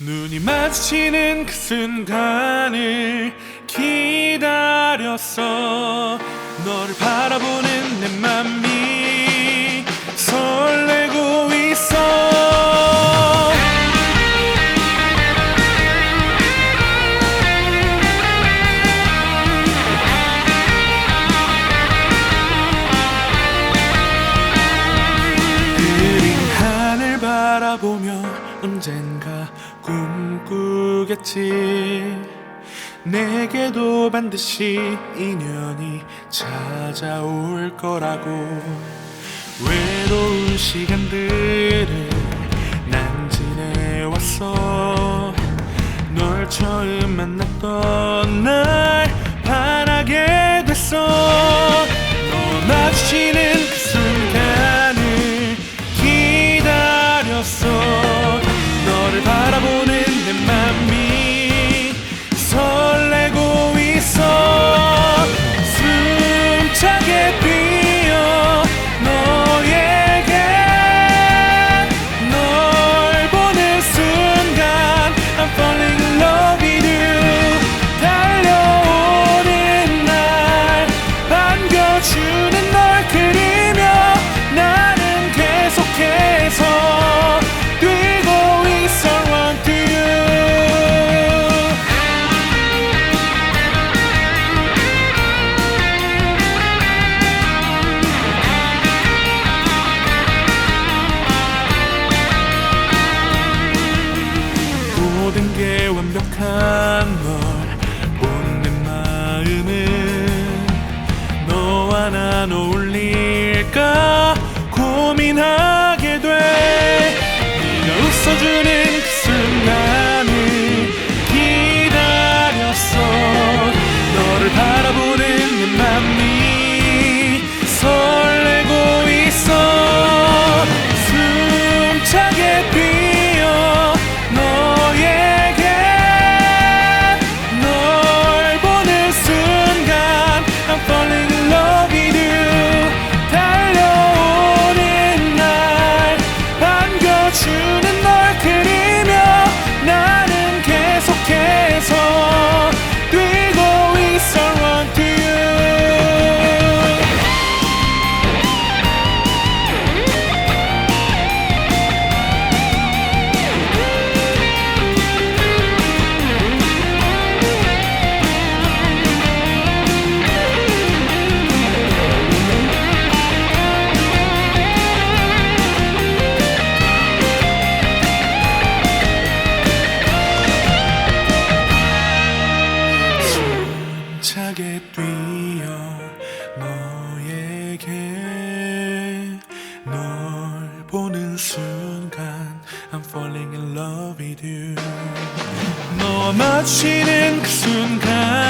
눈이 마주치는 그 순간을 기다렸어. 너를 바라보는 내 맘이 설레고 있어. 그린 하늘 바라보며 언젠가 꿈꾸겠지. 내게도 반드시 인연이 찾아올 거라고. 외로운 시간들을 난 지내왔어. 널 처음 만났던 날 반겨주는 널 그리며 나는 계속해서 뛰고 있어 run to you. 모든 게 완벽한 널 보는 내 마음은 난 어울릴까? 고민하게 돼. 네가 웃어주는 그 순간을 기다렸어. 너를 바라보는 내 맘이 설레고 있어. 숨차게 숨차게 뛰어 너에게 널 보는 순간 I'm falling in love with you. 너와 마주치는 그 순간